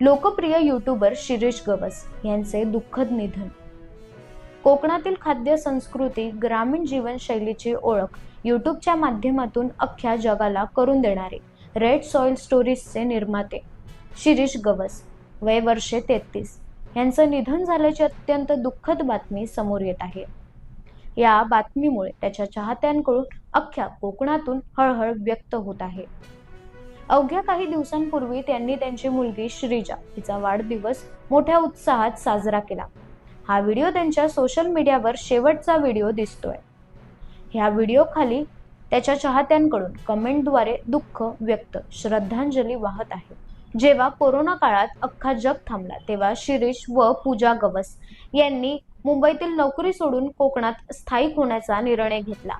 लोकप्रिय युट्यूबर शिरीष गवस यांचे दुःखद निधन. कोकणातील खाद्य संस्कृती ग्रामीण जीवनशैलीची ओळख युट्यूबच्या माध्यमातून अख्ख्या जगाला करून देणारे रेड सॉइल स्टोरीजचे निर्माते शिरीष गवस वय वर्षे तेहतीस. यांचं निधन झाल्याची अत्यंत दुःखद बातमी समोर येत आहे. या बातमीमुळे त्याच्या चाहत्यांकडून अख्ख्या कोकणातून हळहळ व्यक्त होत आहे. अवघ्या काही दिवसांपूर्वी त्यांनी त्यांची मुलगी श्रीजा हिचा वाढदिवस मोठ्या उत्साहात साजरा केला. हा व्हिडिओ त्यांच्या सोशल मीडियावर शेवटचा व्हिडिओ दिसतोय. ह्या व्हिडिओ खाली त्याच्या चाहत्यांकडून कमेंटद्वारे दुःख व्यक्त श्रद्धांजली वाहत आहे. जेव्हा कोरोना काळात अख्खा जग थांबला तेव्हा शिरीष व पूजा गवस यांनी मुंबईतील नोकरी सोडून कोकणात स्थायिक होण्याचा निर्णय घेतला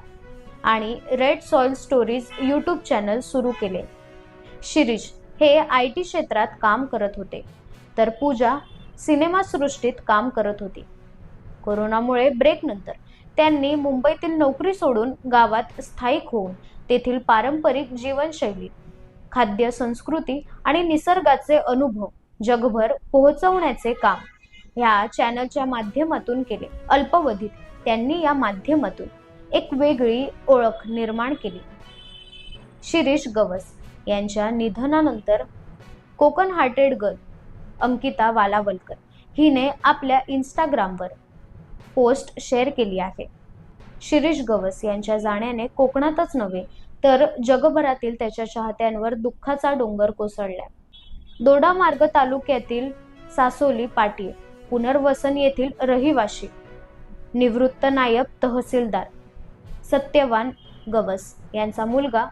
आणि red soil stories YouTube channel सुरू केले. शिरीष हे आय टी क्षेत्रात काम करत होते. तर पूजा सिनेमासृष्टीत काम करत होती. कोरोनामुळे ब्रेक नंतर त्यांनी मुंबईतील नोकरी सोडून गावात स्थायिक होऊन तेथील पारंपरिक जीवनशैली खाद्य संस्कृती आणि निसर्गाचे अनुभव जगभर पोहोचवण्याचे काम ह्या चॅनलच्या माध्यमातून केले. अल्पवधीत त्यांनी या माध्यमातून एक वेगळी ओळख निर्माण केली. शिरीष गवस यांच्या निधनानंतर कोकण हार्टेड गर्ल अंकिता वालावलकर हिने आपल्या इंस्टाग्रामवर पोस्ट शेअर केली आहे. शिरीष गवस यांच्या जाण्याने कोकणातच नव्हे तर जगभरातील त्याच्या चाहत्यांवर दुःखाचा डोंगर कोसळला. दोडामार्ग तालुक्यातील सासोली पाटील पुनर्वसन येथील रहिवाशी निवृत्त नायब तहसीलदार सत्यवान गवस यांचा मुलगा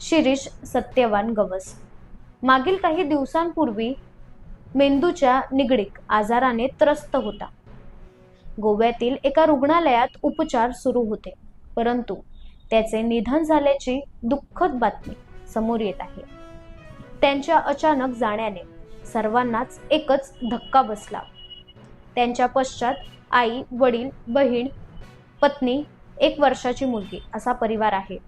शिरीष सत्यवान गवस. मागील काही दिवसांपूर्वी मेंदूच्या निगडीक आजाराने त्रस्त होता. गोव्यातील एका रुग्णालयात उपचार सुरू होते परंतु त्याचे निधन झाल्याची दुःखद बातमी समोर येत आहे. त्यांच्या अचानक जाण्याने सर्वांनाच एकच धक्का बसला. त्यांच्या पश्चात आई वडील बहीण पत्नी एक वर्षाची मुलगी असा परिवार आहे.